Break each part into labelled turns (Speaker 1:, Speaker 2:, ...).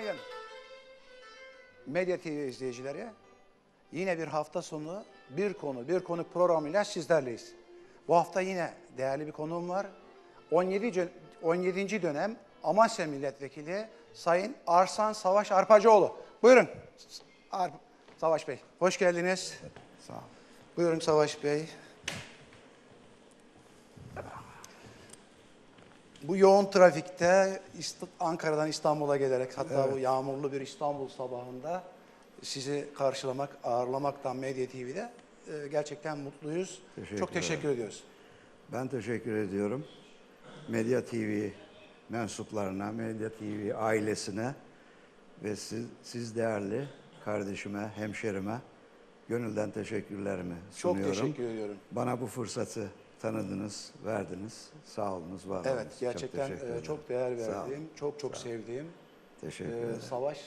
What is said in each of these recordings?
Speaker 1: Günaydın. Medya TV izleyicileri. Yine bir hafta sonu bir konu, bir konuk programıyla sizlerleyiz. Bu hafta yine değerli bir konuğum var. 17. cö- 17. dönem Amasya Milletvekili Sayın Arsan Savaş Arpacıoğlu. Buyurun. Ar- Savaş Bey, hoş geldiniz.
Speaker 2: Sağ ol.
Speaker 1: Buyurun Savaş Bey. Bu yoğun trafikte Ankara'dan İstanbul'a gelerek hatta bu yağmurlu bir İstanbul sabahında sizi karşılamak, ağırlamaktan Medya TV'de e, gerçekten mutluyuz.
Speaker 2: Teşekkür
Speaker 1: Çok teşekkür ediyoruz.
Speaker 2: Ben teşekkür ediyorum. Medya TV mensuplarına, Medya TV ailesine ve siz, siz değerli kardeşime, hemşerime gönülden teşekkürlerimi
Speaker 1: Çok
Speaker 2: sunuyorum.
Speaker 1: teşekkür ediyorum.
Speaker 2: Bana bu fırsatı tanıdınız, verdiniz. Sağ olunuz, var
Speaker 1: Evet,
Speaker 2: olunuz.
Speaker 1: gerçekten
Speaker 2: teşekkür
Speaker 1: e,
Speaker 2: ederim.
Speaker 1: çok değer verdiğim, çok çok sevdiğim
Speaker 2: Teşekkür
Speaker 1: e,
Speaker 2: ederim.
Speaker 1: Savaş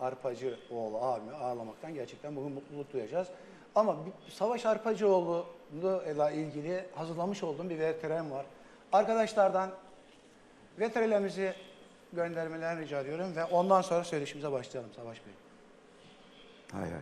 Speaker 1: Arpacıoğlu abimi ağırlamaktan gerçekten bugün mutluluk duyacağız. Ama bir- Savaş Arpacıoğlu ile ilgili hazırlamış olduğum bir VTR'm var. Arkadaşlardan VTR'lerimizi göndermelerini rica ediyorum ve ondan sonra söyleşimize başlayalım Savaş Bey.
Speaker 2: Hay hay.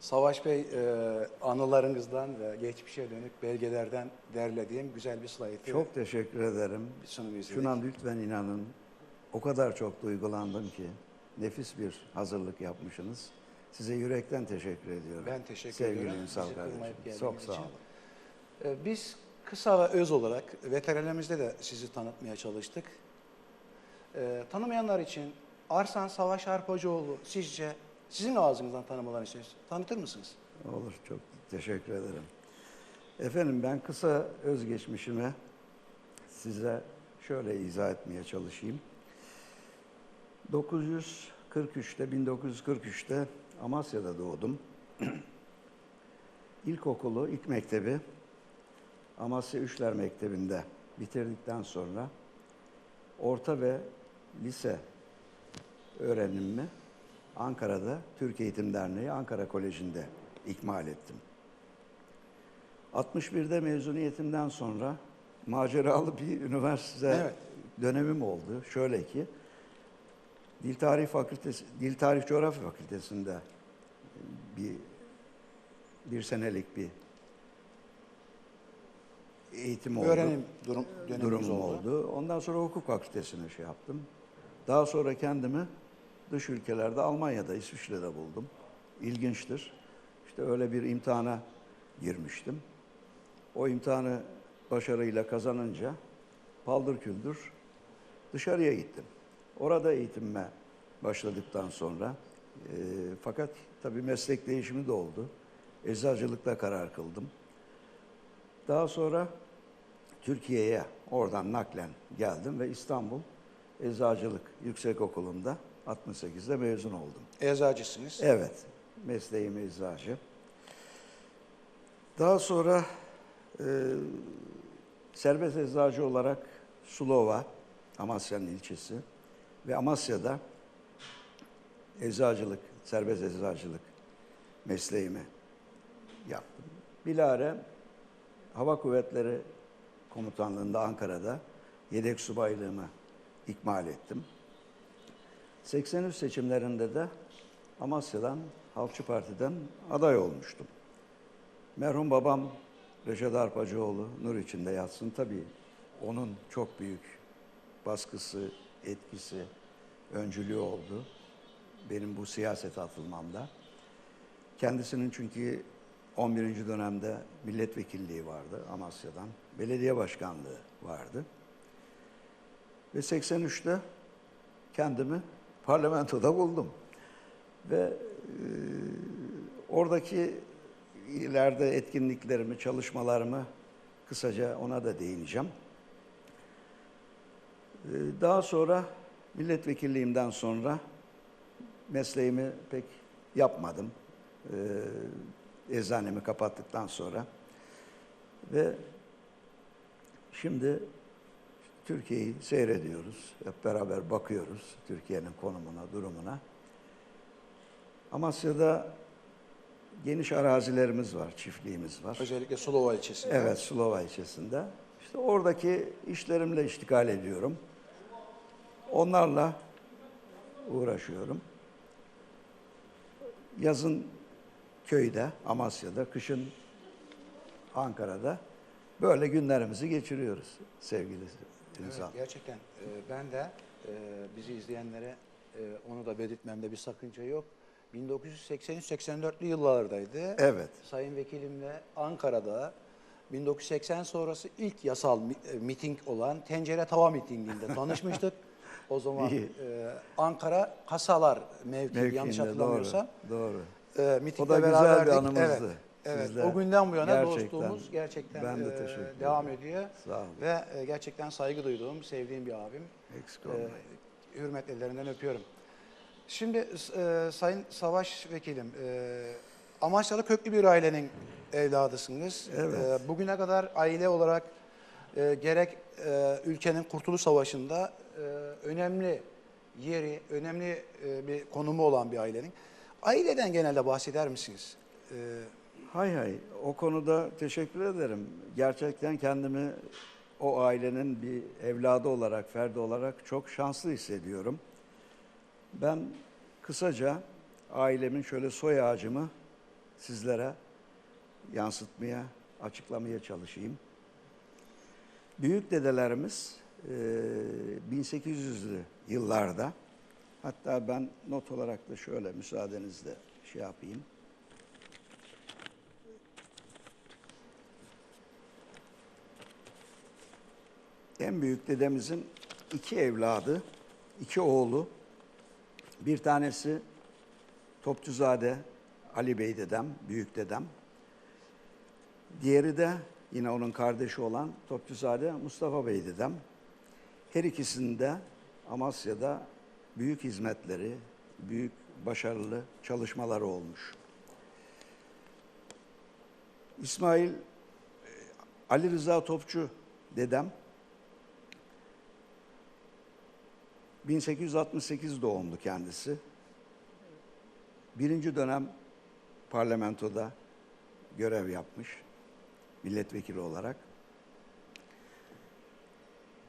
Speaker 1: Savaş Bey e, anılarınızdan ve geçmişe dönük belgelerden derlediğim güzel bir slaytı
Speaker 2: Çok teşekkür ederim.
Speaker 1: bir sunum izledik.
Speaker 2: Şuna lütfen inanın. O kadar çok duygulandım ki. Nefis bir hazırlık yapmışsınız. Size yürekten teşekkür ediyorum.
Speaker 1: Ben teşekkür
Speaker 2: Sevgili
Speaker 1: ediyorum. Kırmayıp
Speaker 2: kardeşim. Çok sağ olun.
Speaker 1: E, Biz kısa ve öz olarak veterinerimizde de sizi tanıtmaya çalıştık. E, tanımayanlar için Arsan Savaş Arpacıoğlu sizce sizin ağzınızdan tanımalarını istiyoruz. Tanıtır mısınız?
Speaker 2: Olur, çok teşekkür ederim. Efendim ben kısa özgeçmişimi size şöyle izah etmeye çalışayım. 943'te, 1943'te Amasya'da doğdum. İlkokulu, ilk mektebi Amasya Üçler Mektebi'nde bitirdikten sonra orta ve lise öğrenimimi Ankara'da Türk Eğitim Derneği Ankara Koleji'nde ikmal ettim. 61'de mezuniyetimden sonra maceralı bir üniversite
Speaker 1: Evet.
Speaker 2: dönemim oldu. Şöyle ki Dil Tarih Fakültesi, Dil Tarih Coğrafya Fakültesi'nde bir bir senelik bir eğitim oldu
Speaker 1: Öğrenim durum,
Speaker 2: durumum
Speaker 1: oldu.
Speaker 2: oldu. Ondan sonra hukuk fakültesine şey yaptım. Daha sonra kendimi dış ülkelerde Almanya'da, İsviçre'de buldum. İlginçtir. İşte öyle bir imtihana girmiştim. O imtihanı başarıyla kazanınca paldır küldür dışarıya gittim. Orada eğitimime başladıktan sonra e, fakat tabii meslek değişimi de oldu. Eczacılıkta karar kıldım. Daha sonra Türkiye'ye oradan naklen geldim ve İstanbul Eczacılık Yüksekokulu'nda 68'de mezun oldum.
Speaker 1: Eczacısınız.
Speaker 2: Evet, mesleğim eczacı. Daha sonra e, serbest eczacı olarak Sulova, Amasya'nın ilçesi ve Amasya'da eczacılık, serbest eczacılık mesleğimi yaptım. Bilare Hava Kuvvetleri Komutanlığı'nda Ankara'da yedek subaylığımı ikmal ettim. 83 seçimlerinde de Amasya'dan, Halkçı Parti'den aday olmuştum. Merhum babam Reşat Arpacıoğlu nur içinde yatsın. Tabii onun çok büyük baskısı, etkisi, öncülüğü oldu benim bu siyasete atılmamda. Kendisinin çünkü 11. dönemde milletvekilliği vardı Amasya'dan. Belediye başkanlığı vardı. Ve 83'te kendimi parlamentoda buldum. Ve e, oradaki ileride etkinliklerimi, çalışmalarımı kısaca ona da değineceğim. E, daha sonra milletvekilliğimden sonra mesleğimi pek yapmadım. E, eczanemi kapattıktan sonra. Ve şimdi Türkiye'yi seyrediyoruz. Hep beraber bakıyoruz Türkiye'nin konumuna, durumuna. Amasya'da geniş arazilerimiz var, çiftliğimiz var.
Speaker 1: Özellikle Sulova ilçesinde.
Speaker 2: Evet, Sulova ilçesinde. İşte oradaki işlerimle iştikal ediyorum. Onlarla uğraşıyorum. Yazın köyde, Amasya'da, kışın Ankara'da böyle günlerimizi geçiriyoruz sevgili insan.
Speaker 1: Evet, gerçekten e, ben de e, bizi izleyenlere e, onu da belirtmemde bir sakınca yok. 1983-84'lü yıllardaydı.
Speaker 2: Evet.
Speaker 1: Sayın Vekilimle Ankara'da 1980 sonrası ilk yasal e, miting olan Tencere Tava mitinginde tanışmıştık. O zaman e, Ankara Kasalar mevki yanlış
Speaker 2: Mevkiinde,
Speaker 1: hatırlamıyorsam.
Speaker 2: Doğru, doğru.
Speaker 1: E,
Speaker 2: O da güzel bir
Speaker 1: beraberdik.
Speaker 2: anımızdı
Speaker 1: Evet, evet.
Speaker 2: sizle.
Speaker 1: O günden bu yana
Speaker 2: Gerçekten.
Speaker 1: dostluğumuz gerçekten
Speaker 2: Ben de
Speaker 1: e,
Speaker 2: teşekkür ederim.
Speaker 1: devam ediyor.
Speaker 2: Sağ olun.
Speaker 1: Ve e, gerçekten saygı duyduğum, sevdiğim bir abim.
Speaker 2: Eksik
Speaker 1: E, hürmet ellerinden öpüyorum. Şimdi e, Sayın Savaş Vekilim, e, Amasya'da köklü bir ailenin evladısınız.
Speaker 2: Evet.
Speaker 1: E, bugüne kadar aile olarak e, gerek e, ülkenin Kurtuluş Savaşı'nda e, önemli yeri, önemli e, bir konumu olan bir ailenin. Aileden genelde bahseder misiniz? E,
Speaker 2: Hay hay, o konuda teşekkür ederim. Gerçekten kendimi o ailenin bir evladı olarak, ferdi olarak çok şanslı hissediyorum. Ben kısaca ailemin şöyle soy ağacımı sizlere yansıtmaya, açıklamaya çalışayım. Büyük dedelerimiz e, 1800'lü yıllarda hatta ben not olarak da şöyle müsaadenizle şey yapayım. En büyük dedemizin iki evladı, iki oğlu. Bir tanesi Topçuzade Ali Bey dedem, büyük dedem. Diğeri de yine onun kardeşi olan Topçuzade Mustafa Bey dedem. Her ikisinde Amasya'da büyük hizmetleri, büyük başarılı çalışmaları olmuş. İsmail Ali Rıza Topçu dedem 1868 doğumlu kendisi. Birinci dönem parlamentoda görev yapmış milletvekili olarak.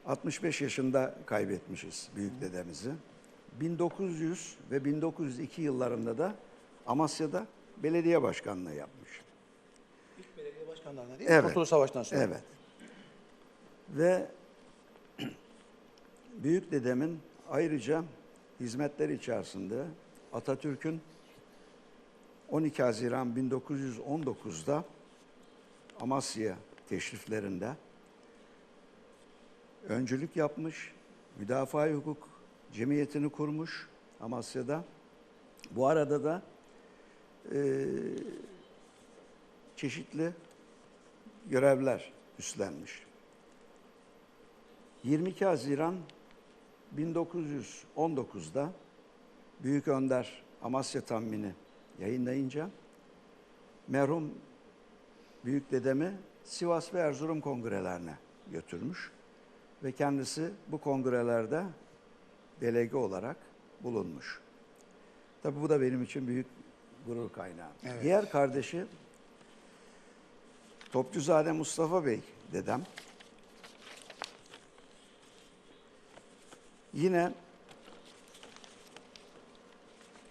Speaker 2: 65 yaşında kaybetmişiz büyük dedemizi. 1900 ve 1902 yıllarında da Amasya'da belediye başkanlığı yapmış.
Speaker 1: İlk belediye başkanlarına değil mi?
Speaker 2: Evet.
Speaker 1: Kurtuluş Savaşı'ndan sonra.
Speaker 2: Evet. Ve büyük dedemin ayrıca hizmetleri içerisinde Atatürk'ün 12 Haziran 1919'da Amasya teşriflerinde öncülük yapmış, müdafaa hukuk cemiyetini kurmuş Amasya'da. Bu arada da eee, çeşitli görevler üstlenmiş. 22 Haziran 1919'da Büyük Önder Amasya Tammini yayınlayınca merhum büyük dedemi Sivas ve Erzurum kongrelerine götürmüş ve kendisi bu kongrelerde delege olarak bulunmuş. Tabi bu da benim için büyük gurur kaynağı.
Speaker 1: Evet.
Speaker 2: Diğer kardeşi Topçuzade Mustafa Bey dedem. Yine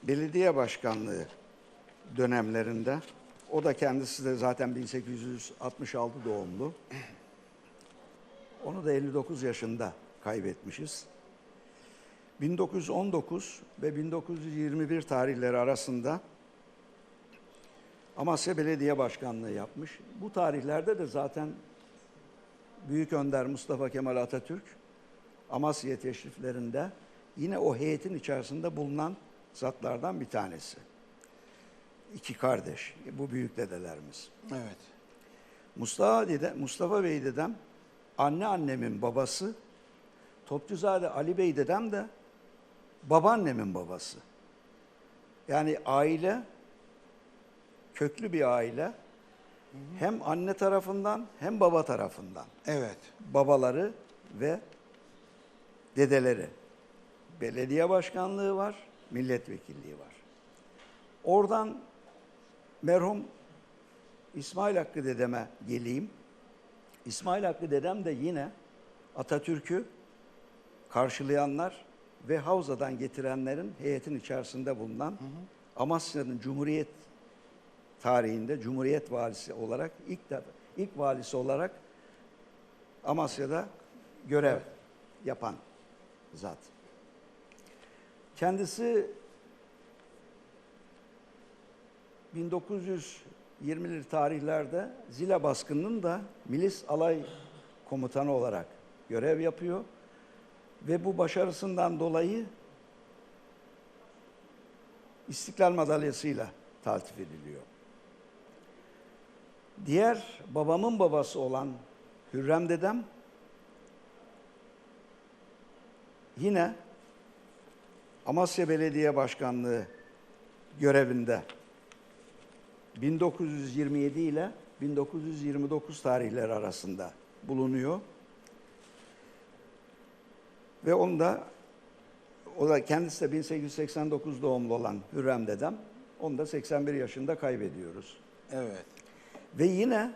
Speaker 2: belediye başkanlığı dönemlerinde o da kendisi de zaten 1866 doğumlu. Onu da 59 yaşında kaybetmişiz. 1919 ve 1921 tarihleri arasında Amasya Belediye Başkanlığı yapmış. Bu tarihlerde de zaten Büyük Önder Mustafa Kemal Atatürk Amasya teşriflerinde yine o heyetin içerisinde bulunan zatlardan bir tanesi. İki kardeş, bu büyük dedelerimiz.
Speaker 1: Evet.
Speaker 2: Mustafa, dede, Mustafa Bey dedem, anneannemin babası, Topçuzade Ali Bey dedem de babaannemin babası. Yani aile, köklü bir aile. Hem anne tarafından hem baba tarafından.
Speaker 1: Evet.
Speaker 2: Babaları ve dedeleri. Belediye başkanlığı var, milletvekilliği var. Oradan merhum İsmail Hakkı dedeme geleyim. İsmail Hakkı dedem de yine Atatürk'ü karşılayanlar ve Havza'dan getirenlerin heyetin içerisinde bulunan Amasya'nın Cumhuriyet tarihinde Cumhuriyet valisi olarak ilk defa ilk valisi olarak Amasya'da görev yapan zat. Kendisi 1920'li tarihlerde Zile baskınının da milis alay komutanı olarak görev yapıyor ve bu başarısından dolayı İstiklal Madalyası'yla taltif ediliyor. Diğer babamın babası olan Hürrem dedem yine Amasya Belediye Başkanlığı görevinde 1927 ile 1929 tarihleri arasında bulunuyor. Ve onu da o da kendisi de 1889 doğumlu olan Hürrem dedem. Onu da 81 yaşında kaybediyoruz.
Speaker 1: Evet.
Speaker 2: Ve yine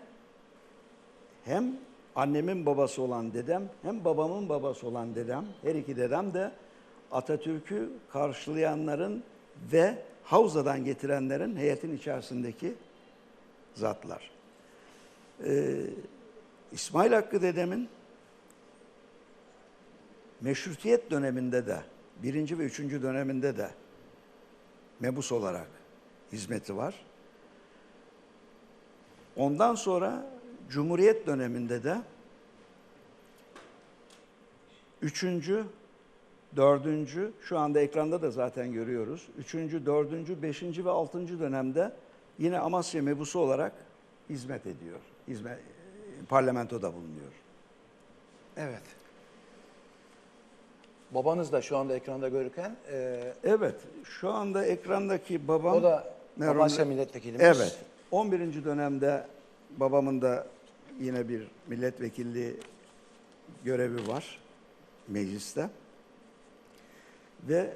Speaker 2: hem annemin babası olan dedem hem babamın babası olan dedem, her iki dedem de Atatürk'ü karşılayanların ve Havza'dan getirenlerin heyetin içerisindeki zatlar. Ee, İsmail Hakkı dedemin meşrutiyet döneminde de, birinci ve üçüncü döneminde de mebus olarak hizmeti var. Ondan sonra Cumhuriyet döneminde de üçüncü, dördüncü, şu anda ekranda da zaten görüyoruz. Üçüncü, dördüncü, beşinci ve altıncı dönemde yine Amasya mebusu olarak hizmet ediyor. Hizmet, parlamentoda bulunuyor.
Speaker 1: Evet. Babanız da şu anda ekranda görürken e,
Speaker 2: Evet, şu anda ekrandaki babam...
Speaker 1: o da
Speaker 2: merhum-
Speaker 1: Amasya milletvekilimiz.
Speaker 2: Evet, 11. dönemde babamın da yine bir milletvekilliği görevi var mecliste. Ve